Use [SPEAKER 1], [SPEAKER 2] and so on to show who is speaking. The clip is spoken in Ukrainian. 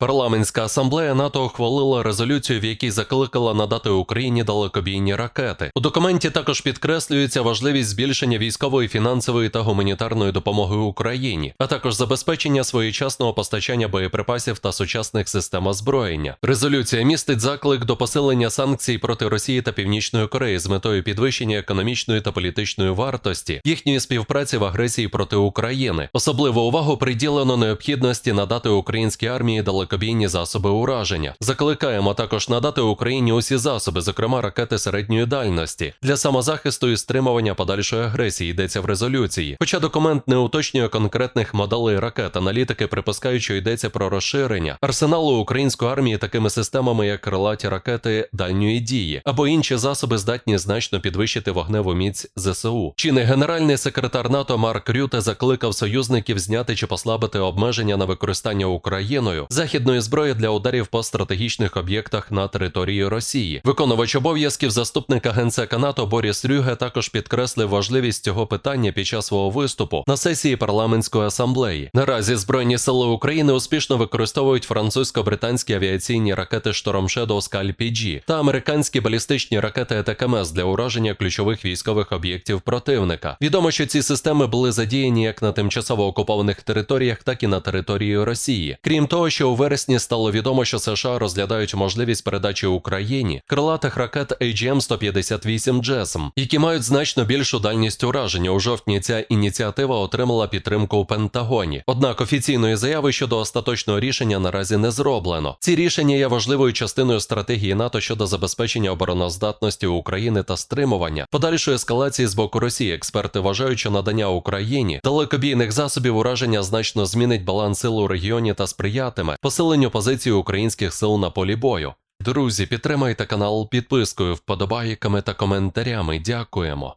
[SPEAKER 1] Парламентська асамблея НАТО ухвалила резолюцію, в якій закликала надати Україні далекобійні ракети. У документі також підкреслюється важливість збільшення військової, фінансової та гуманітарної допомоги Україні, а також забезпечення своєчасного постачання боєприпасів та сучасних систем озброєння. Резолюція містить заклик до посилення санкцій проти Росії та Північної Кореї з метою підвищення економічної та політичної вартості їхньої співпраці в агресії проти України. Особливу увагу приділено необхідності надати українській армії далекобійні засоби ураження. Закликаємо також надати Україні усі засоби, зокрема ракети середньої дальності, для самозахисту і стримування подальшої агресії йдеться в резолюції. Хоча документ не уточнює конкретних моделей ракет, аналітики припускають, що йдеться про розширення арсеналу української армії такими системами, як крилаті ракети дальньої дії або інші засоби здатні значно підвищити вогневу міць ЗСУ. Чинний генеральний секретар НАТО Марк Рюте закликав союзників зняти чи послабити обмеження на використання Україною західної зброї для ударів по стратегічних об'єктах на території Росії. Виконувач обов'язків заступника генсека НАТО Боріс Рюге також підкреслив важливість цього питання під час свого виступу на сесії парламентської асамблеї. Наразі збройні сили України успішно використовують французько-британські авіаційні ракети Shadow Scalp та американські балістичні ракети ЕТКМС для ураження ключових військових об'єктів противника. Відомо, що ці системи були задіяні як на тимчасово окупованих територіях, так і на території Росії. Крім того, що у вересні стало відомо, що США розглядають можливість передачі Україні крилатих ракет AGM-158 JASM, які мають значно більшу дальність ураження. У жовтні ця ініціатива отримала підтримку у Пентагоні. Однак офіційної заяви щодо остаточного рішення наразі не зроблено. Ці рішення є важливою частиною стратегії НАТО щодо забезпечення обороноздатності України та стримування подальшої ескалації з боку Росії. Експерти вважають, що надання Україні далекобійних засобів ураження значно змінить баланс сил у регіоні та сприятиме посиленню позиції українських сил на полі бою. Друзі, підтримайте канал підпискою, вподобайками та коментарями. Дякуємо.